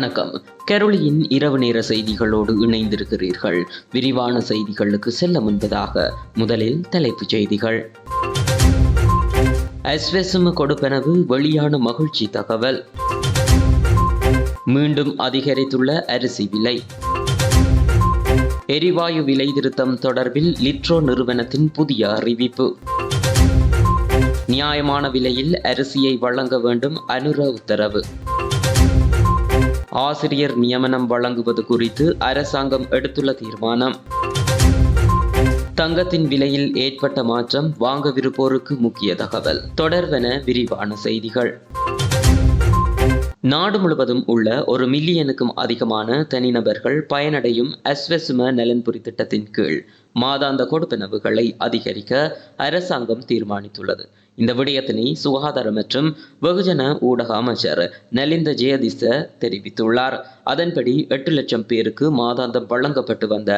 வணக்கம். கெரோலியின் இரவு நேர செய்திகளோடு இணைந்திருக்கிறீர்கள். விரிவான செய்திகளுக்கு செல்ல முன்பதாக முதலில் தலைப்புச் செய்திகள். எஸ்வெசும் கொடுப்பனவு வெளியான மகிழ்ச்சி தகவல். மீண்டும் அதிகரித்துள்ள அரிசி விலை. எரிவாயு விலை திருத்தம் தொடர்பில் லிட்ரோ நிறுவனத்தின் புதிய அறிவிப்பு. நியாயமான விலையில் அரிசியை வழங்க வேண்டும் அனுர உத்தரவு. ஆசிரியர் நியமனம் வழங்குவது குறித்து அரசாங்கம் எடுத்துள்ள தீர்மானம். தங்கத்தின் விலையில் ஏற்பட்ட மாற்றம் வாங்கவிருப்போருக்கு முக்கிய தகவல். தொடர்வென விரிவான செய்திகள். நாடு முழுவதும் உள்ள ஒரு மில்லியனுக்கும் அதிகமான தனிநபர்கள் பயனடையும் அஸ்வசும நலன்புரி திட்டத்தின் கீழ் மாதாந்த கொடுப்பனவுகளை அதிகரிக்க அரசாங்கம் தீர்மானித்துள்ளது. இந்த விடயத்தினை சுகாதார மற்றும் வெகுஜன ஊடக அமைச்சர் நலிந்த ஜெயதிச தெரிவித்துள்ளார். அதன்படி எட்டு லட்சம் பேருக்கு மாதாந்தம் வழங்கப்பட்டு வந்த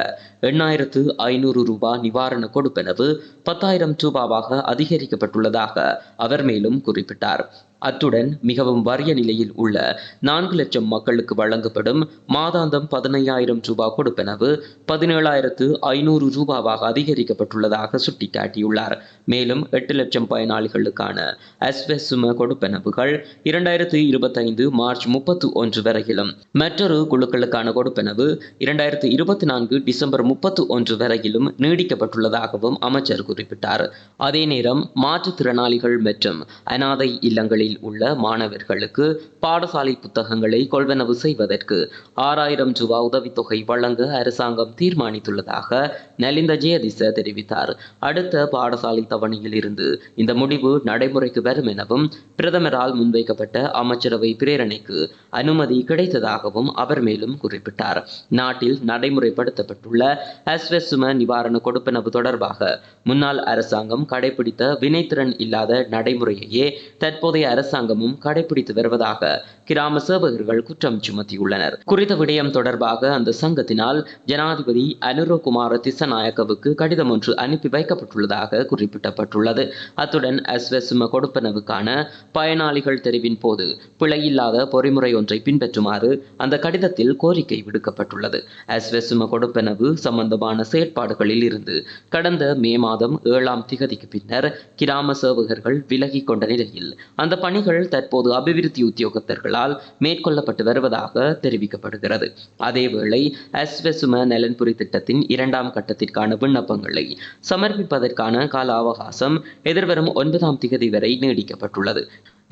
எண்ணாயிரத்து ஐநூறு ரூபாய் நிவாரண கொடுப்பெனவு பத்தாயிரம் ரூபாவாக அதிகரிக்கப்பட்டுள்ளதாக அவர் மேலும் குறிப்பிட்டார். அத்துடன் மிகவும் வறிய நிலையில் உள்ள நான்கு லட்சம் மக்களுக்கு வழங்கப்படும் மாதாந்தம் பதினையாயிரம் ரூபாய் கொடுப்பனவு பதினேழாயிரத்து ஐநூறு ரூபாவாக அதிகரிக்கப்பட்டுள்ளதாக சுட்டிக்காட்டியுள்ளார். மேலும் எட்டு லட்சம் பயனாளிகளுக்கான அஸ்வெசும கொடுப்பனவுகள் இரண்டாயிரத்து இருபத்தைந்து மார்ச் முப்பத்து ஒன்று வரையிலும். மற்றொரு குழுக்களுக்கான கொடுப்பனவு இரண்டாயிரத்து இருபத்தி நான்கு டிசம்பர் முப்பத்து ஒன்று வரையிலும் நீடிக்கப்பட்டுள்ளதாகவும் அமைச்சர் குறிப்பிட்டார். அதே நேரம் மாற்றுத்திறனாளிகள் மற்றும் அனாதை இல்லங்களில் நிலையில் உள்ள மாணவர்களுக்கு பாடசாலை புத்தகங்களை கொள்வனவு செய்வதற்கு ஆறாயிரம் ரூபாய் உதவித்தொகை வழங்க அரசாங்கம் தீர்மானித்துள்ளதாக நலிந்த ஜெயதிச தெரிவித்தார். அடுத்த பாடசாலை தவணையில் இருந்து இந்த முடிவு நடைமுறைக்கு வரும் எனவும் பிரதமரால் முன்வைக்கப்பட்ட அமைச்சரவை பிரேரணைக்கு அனுமதி கிடைத்ததாகவும் அவர் மேலும் குறிப்பிட்டார். நாட்டில் நடைமுறைப்படுத்தப்பட்டுள்ள அஸ்வசும நிவாரண கொடுப்பனவு தொடர்பாக முன்னாள் அரசாங்கம் கடைபிடித்த வினைத்திறன் இல்லாத நடைமுறையையே தற்போதைய அரசு அரசாங்கமும் கடைபிடித்து வருவதாக கிராம சேவகர்கள் குற்றம் சுமத்தியுள்ளனர். குறித்த விடயம் தொடர்பாக அந்த சங்கத்தினால் ஜனாதிபதி அனுரகுமார திசநாயக்கவுக்கு கடிதம் ஒன்று அனுப்பி வைக்கப்பட்டுள்ளதாக குறிப்பிடப்பட்டுள்ளது அத்துடன் அஸ்வசும கொடுப்பனவுக்கான பயனாளிகள் தெரிவின் போது பிழையில்லாத பொறிமுறை ஒன்றை பின்பற்றுமாறு அந்த கடிதத்தில் கோரிக்கை விடுக்கப்பட்டுள்ளது. அஸ்வசும கொடுப்பனவு சம்பந்தமான செயற்பாடுகளில் இருந்து கடந்த மே மாதம் ஏழாம் திகதிக்கு பின்னர் கிராம சேவகர்கள் விலகிக் கொண்ட நிலையில் அந்த பணிகள் தற்போது அபிவிருத்தி உத்தியோகத்தர்களால் மேற்கொள்ளப்பட்டு வருவதாக தெரிவிக்கப்படுகிறது. அதேவேளை அஸ்வசும நலன்புரி திட்டத்தின் இரண்டாம் கட்டத்திற்கான விண்ணப்பங்களை சமர்ப்பிப்பதற்கான கால அவகாசம் எதிர்வரும் ஒன்பதாம் திகதி வரை நீடிக்கப்பட்டுள்ளது.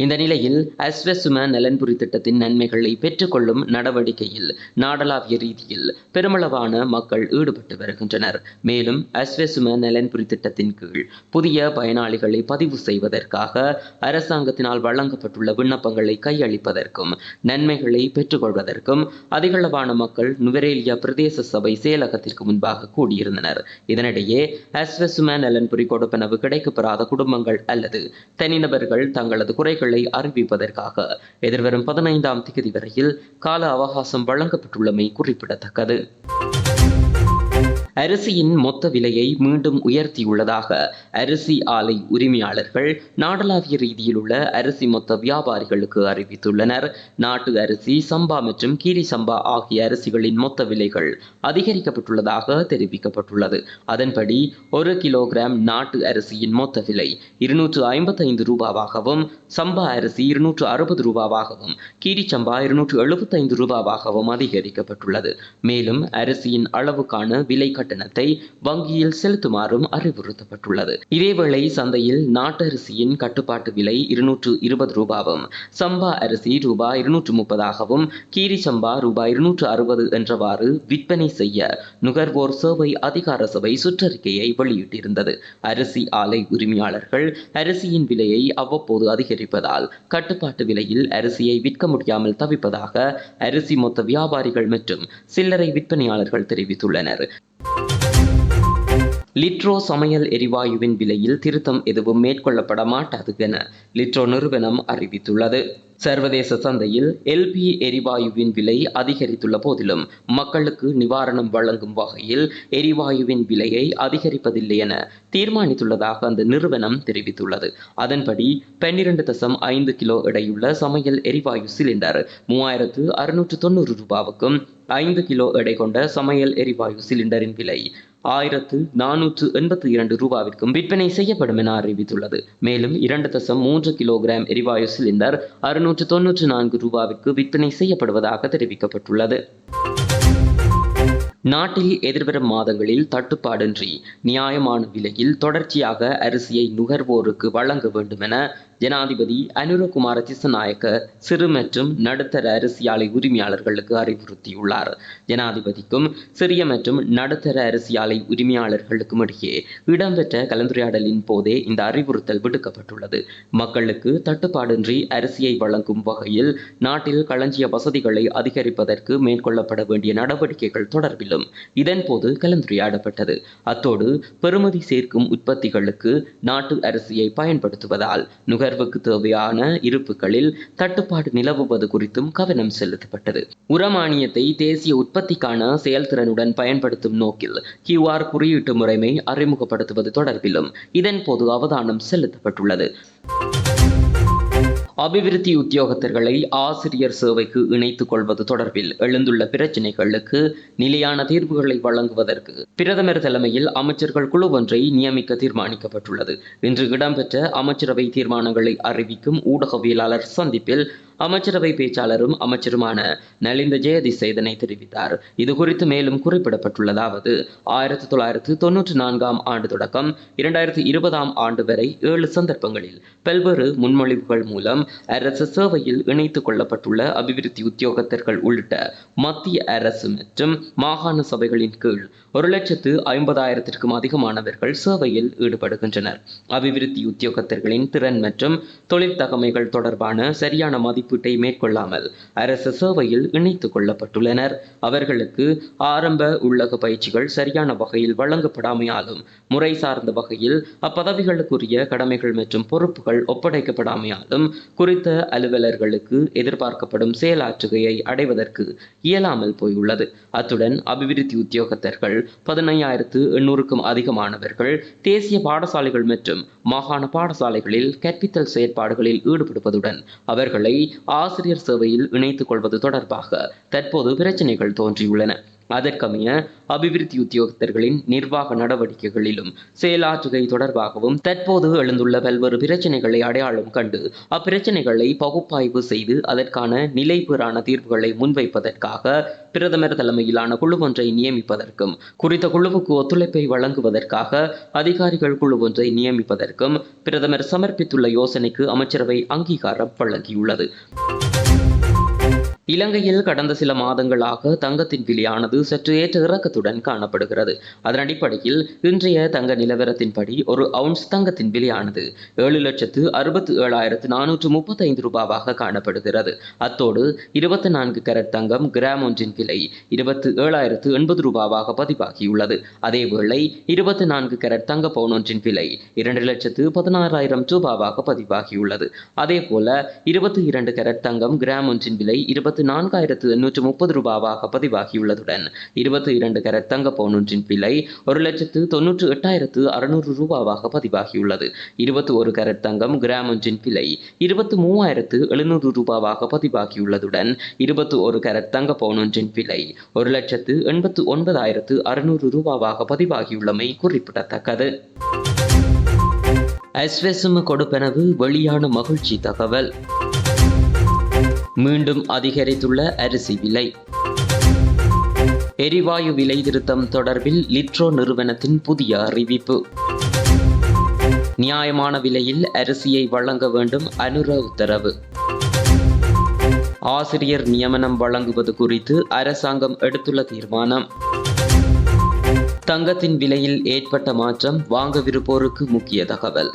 இந்த நிலையில் அஸ்வசும நலன்புரி திட்டத்தின் நன்மைகளை பெற்றுக்கொள்ளும் நடவடிக்கையில் நாடளாவிய ரீதியில் பெருமளவான மக்கள் ஈடுபட்டு வருகின்றனர். மேலும் அஸ்வசும நலன்புரி திட்டத்தின் கீழ் புதிய பயனாளிகளை பதிவு செய்வதற்காக அரசாங்கத்தினால் வழங்கப்பட்டுள்ள விண்ணப்பங்களை கையளிப்பதற்கும் நன்மைகளை பெற்றுக்கொள்வதற்கும் அதிகளவான மக்கள் நுவரேலியா பிரதேச சபை செயலகத்திற்கு முன்பாக கூடியிருந்தனர். இதனிடையே அஸ்வசும நலன்புரி கொடுப்பனவு கிடைக்கப்பெறாத குடும்பங்கள் அல்லது தனிநபர்கள் தங்களது குறைகள் தீர்வுகளை அறிவிப்பதற்காக. எதிர்வரும் பதினைந்தாம் தேதி வரையில் கால அவகாசம் வழங்கப்பட்டுள்ளமை குறிப்பிடத்தக்கது. அரிசியின் மொத்த விலையை மீண்டும் உயர்த்தியுள்ளதாக அரிசி ஆலை உரிமையாளர்கள் நாடளாவிய ரீதியில் உள்ள அரிசி மொத்த வியாபாரிகளுக்கு அறிவித்துள்ளனர். நாட்டு அரிசி சம்பா மற்றும் கீரி சம்பா ஆகிய அரிசிகளின் மொத்த விலைகள் அதிகரிக்கப்பட்டுள்ளதாக தெரிவிக்கப்பட்டுள்ளது. அதன்படி ஒரு கிலோகிராம் நாட்டு அரிசியின் மொத்த விலை இருநூற்று ஐம்பத்தைந்து ரூபாவாகவும் சம்பா அரிசி இருநூற்று அறுபது ரூபாவாகவும் கீரி சம்பா இருநூற்று எழுபத்தைந்து ரூபாவாகவும் அதிகரிக்கப்பட்டுள்ளது. மேலும் அரிசியின் அளவுக்கான விலை கட்டணத்தை வங்கியில் செலுத்துமாறும் அறிவுறுத்தப்பட்டுள்ளது. இதேவேளை சந்தையில் நாட்டரிசியின் கட்டுப்பாட்டு விலை இருநூற்று இருபது ரூபாவும் சம்பா அரிசி ரூபாய் இருநூற்று முப்பதாகவும் கீரி சம்பா ரூபாய் இருநூற்று அறுபது என்றவாறு விற்பனை செய்ய நுகர்வோர் சேவை அதிகார சபை சுற்றறிக்கையை வெளியிட்டிருந்தது. அரிசி ஆலை உரிமையாளர்கள் அரிசியின் விலையை அவ்வப்போது அதிகரிப்பதால் கட்டுப்பாட்டு விலையில் அரிசியை விற்க முடியாமல் தவிப்பதாக அரிசி மொத்த வியாபாரிகள் மற்றும் சில்லறை விற்பனையாளர்கள் தெரிவித்துள்ளனர். லிட்ரோ சமையல் எரிவாயுவின் விலையில் திருத்தம் எதுவும் மேற்கொள்ளப்பட மாட்டாது என லிட்ரோ நிறுவனம் அறிவித்துள்ளது. சர்வதேச சந்தையில் எல்பி எரிவாயுவின் விலை அதிகரித்துள்ள போதிலும் மக்களுக்கு நிவாரணம் வழங்கும் வகையில் எரிவாயுவின் விலையை அதிகரிப்பதில்லை என தீர்மானித்துள்ளதாக அந்த நிறுவனம் தெரிவித்துள்ளது. அதன்படி பன்னிரண்டு தசம் ஐந்து கிலோ எடையுள்ள சமையல் எரிவாயு சிலிண்டர் மூவாயிரத்து அறுநூற்று தொண்ணூறு ரூபாவுக்கும் ஐந்து கிலோ எடை கொண்ட சமையல் எரிவாயு சிலிண்டரின் விலை ஆயிரத்து நானூற்று எண்பத்தி இரண்டு ரூபாவிற்கும் விற்பனை செய்யப்படும் என அறிவித்துள்ளது. மேலும் இரண்டு தசம் மூன்று கிலோகிராம் எரிவாயு சிலிண்டர் அறுநூற்று தொன்னூற்று நான்கு ரூபாவிற்கு விற்பனை செய்யப்படுவதாக தெரிவிக்கப்பட்டுள்ளது. நாட்டில் எதிர்வரும் மாதங்களில் தட்டுப்பாடின்றி நியாயமான விலையில் தொடர்ச்சியாக அரிசியை நுகர்வோருக்கு வழங்க வேண்டும் என ஜனாதிபதி அனுரகுமார திசநாயக்க சிறு மற்றும் நடுத்தர அரிசி ஆலை உரிமையாளர்களுக்கு அறிவுறுத்தியுள்ளார். ஜனாதிபதிக்கும் சிறிய மற்றும் நடுத்தர அரிசி ஆலை உரிமையாளர்களுக்கும் இடையே இடம்பெற்ற கலந்துரையாடலின் போதே இந்த அறிவுறுத்தல் விடுக்கப்பட்டுள்ளது. மக்களுக்கு தட்டுப்பாடின்றி அரிசியை வழங்கும் வகையில் நாட்டில் களஞ்சிய வசதிகளை அதிகரிப்பதற்கு மேற்கொள்ளப்பட வேண்டிய நடவடிக்கைகள் தொடர்பிலும் இதன்போது கலந்துரையாடப்பட்டது. அத்தோடு பெறுமதி சேர்க்கும் உற்பத்திகளுக்கு நாட்டு அரிசியை பயன்படுத்துவதால் நுகர் நுகர்வுக்கு தேவையான இருப்புகளில் தட்டுப்பாடு நிலவுவது குறித்தும் கவனம் செலுத்தப்பட்டது. உரமானியத்தை தேசிய உற்பத்திக்கான செயல்திறனுடன் பயன்படுத்தும் நோக்கில் கியூஆர் குறியீட்டு முறைமை அறிமுகப்படுத்துவது தொடர்பிலும் இதன்போது அவதானம் செலுத்தப்பட்டுள்ளது. அபிவிருத்தி உத்தியோகத்தர்களை ஆசிரியர் சேவைக்கு இணைத்துக் கொள்வது தொடர்பில் எழுந்துள்ள பிரச்சினைகளுக்கு நிலையான தீர்வுகளை வழங்குவதற்கு பிரதமர் தலைமையில் அமைச்சர்கள் குழு ஒன்றை நியமிக்க தீர்மானிக்கப்பட்டுள்ளது. இன்று இடம்பெற்ற அமைச்சரவை தீர்மானங்களை அறிவிக்கும் ஊடகவியலாளர் சந்திப்பில் அமைச்சரவை பேச்சாளரும் அமைச்சருமான நலிந்த ஜெயதிச இதனை தெரிவித்தார். இது குறித்து மேலும் குறிப்பிடப்பட்டுள்ளதாவது ஆயிரத்தி தொள்ளாயிரத்து தொன்னூற்றி நான்காம் ஆண்டு தொடக்கம் இரண்டாயிரத்தி இருபதாம் ஆண்டு வரை ஏழு சந்தர்ப்பங்களில் பல்வேறு முன்மொழிவுகள் மூலம் அரசு சேவையில் இணைத்துக் கொள்ளப்பட்டுள்ள அபிவிருத்தி உத்தியோகத்தர்கள் உள்ளிட்ட மத்திய அரசு மற்றும் மாகாண சபைகளின் கீழ் ஒரு லட்சத்து ஐம்பதாயிரத்திற்கும் அதிகமானவர்கள் சேவையில் ஈடுபடுகின்றனர். அபிவிருத்தி உத்தியோகத்தர்களின் திறன் மற்றும் தொழில் தகமைகள் தொடர்பான சரியான மதிப்பு மதிப்பீட்டை மேற்கொள்ளாமல் அரச சேவையில் இணைத்துக் கொள்ளப்பட்டுள்ளனர். அவர்களுக்கு ஆரம்ப உள்ளக பயிற்சிகள் சரியான வகையில் வழங்கப்படாமையாலும் முறை சார்ந்த வகையில் அப்பதவிகளுக்குரிய கடமைகள் மற்றும் பொறுப்புகள் ஒப்படைக்கப்படாமையாலும் குறித்த அலுவலர்களுக்கு எதிர்பார்க்கப்படும் செயலாற்றுகையை அடைவதற்கு இயலாமல் போயுள்ளது. அத்துடன் அபிவிருத்தி உத்தியோகத்தர்கள் பதினையாயிரத்து எண்ணூறுக்கும் அதிகமானவர்கள் தேசிய பாடசாலைகள் மற்றும் மாகாண பாடசாலைகளில் கற்பித்தல் செயற்பாடுகளில் ஈடுபடுவதுடன் அவர்களை ஆசிரியர் சேவையில் இணைத்துக் கொள்வது தொடர்பாக தற்போது பிரச்சனைகள் தோன்றியுள்ளன. அதற்கமைய அபிவிருத்தி உத்தியோகத்தர்களின் நிர்வாக நடவடிக்கைகளிலும் செயலாற்றுகை தொடர்பாகவும் தற்போது எழுந்துள்ள பல்வேறு பிரச்சனைகளை அடையாளம் கண்டு அப்பிரச்சனைகளை பகுப்பாய்வு செய்து அதற்கான நிலைபெறான தீர்வுகளை முன்வைப்பதற்காக பிரதமர் தலைமையிலான குழு ஒன்றை நியமிப்பதற்கும் குறித்த குழுவுக்கு ஒத்துழைப்பை வழங்குவதற்காக அதிகாரிகள் குழு ஒன்றை நியமிப்பதற்கும் பிரதமர் சமர்ப்பித்துள்ள யோசனைக்கு அமைச்சரவை அங்கீகாரம் வழங்கியுள்ளது. இலங்கையில் கடந்த சில மாதங்களாக தங்கத்தின் விலையானது சற்று ஏற்ற இறக்கத்துடன் காணப்படுகிறது. அதன் அடிப்படையில் இன்றைய தங்க நிலவரத்தின்படி ஒரு அவுன்ஸ் தங்கத்தின் விலையானது ஏழு லட்சத்து அறுபத்தி ஏழாயிரத்து நானூற்று முப்பத்தைந்து ரூபாவாக காணப்படுகிறது. அத்தோடு இருபத்தி நான்கு கரட் தங்கம் கிராம் ஒன்றின் விலை இருபத்து ஏழாயிரத்து எண்பது ரூபாவாக பதிவாகியுள்ளது. அதேவேளை இருபத்தி நான்கு கரட் தங்க பவுன் ஒன்றின் விலை இரண்டு லட்சத்து பதினாறாயிரம் ரூபாவாக பதிவாகியுள்ளது. அதேபோல இருபத்தி இரண்டு கரட் தங்கம் கிராம் ஒன்றின் விலை இருபத்தி இருபத்தி நான்காயிரத்து எண்ணூற்று முப்பது ரூபாவாக பதிவாகியுள்ளதுடன் இருபத்தி இரண்டு கரட் தங்க பவுனொன்றின் விலை ஒரு லட்சத்து தொன்னூற்று எட்டாயிரத்து அறுநூறு ரூபாவாக பதிவாகியுள்ளது. இருபத்தி ஒரு கரட் தங்கம் கிராம் ஒன்றின் விலை இருபத்தி மூவாயிரத்து எழுநூறு ரூபாவாக பதிவாகியுள்ளதுடன் இருபத்தி ஒரு கரட் தங்க பவுனொன்றின் விலை ஒரு லட்சத்து எண்பத்து ஒன்பதாயிரத்து அறுநூறு ரூபாவாக பதிவாகியுள்ளமை குறிப்பிடத்தக்கது. அஸ்வசம கொடுப்பெனவு வெளியான மகிழ்ச்சி தகவல். மீண்டும் அதிகரித்துள்ள அரிசி விலை. எரிவாயு விலை திருத்தம் தொடர்பில் லிட்ரோ நிறுவனத்தின் புதிய அறிவிப்பு. நியாயமான விலையில் அரிசியை வழங்க வேண்டும் அனுர உத்தரவு. ஆசிரியர் நியமனம் வழங்குவது குறித்து அரசாங்கம் எடுத்துள்ள தீர்மானம். தங்கத்தின் விலையில் ஏற்பட்ட மாற்றம் வாங்கவிருப்போருக்கு முக்கிய தகவல்.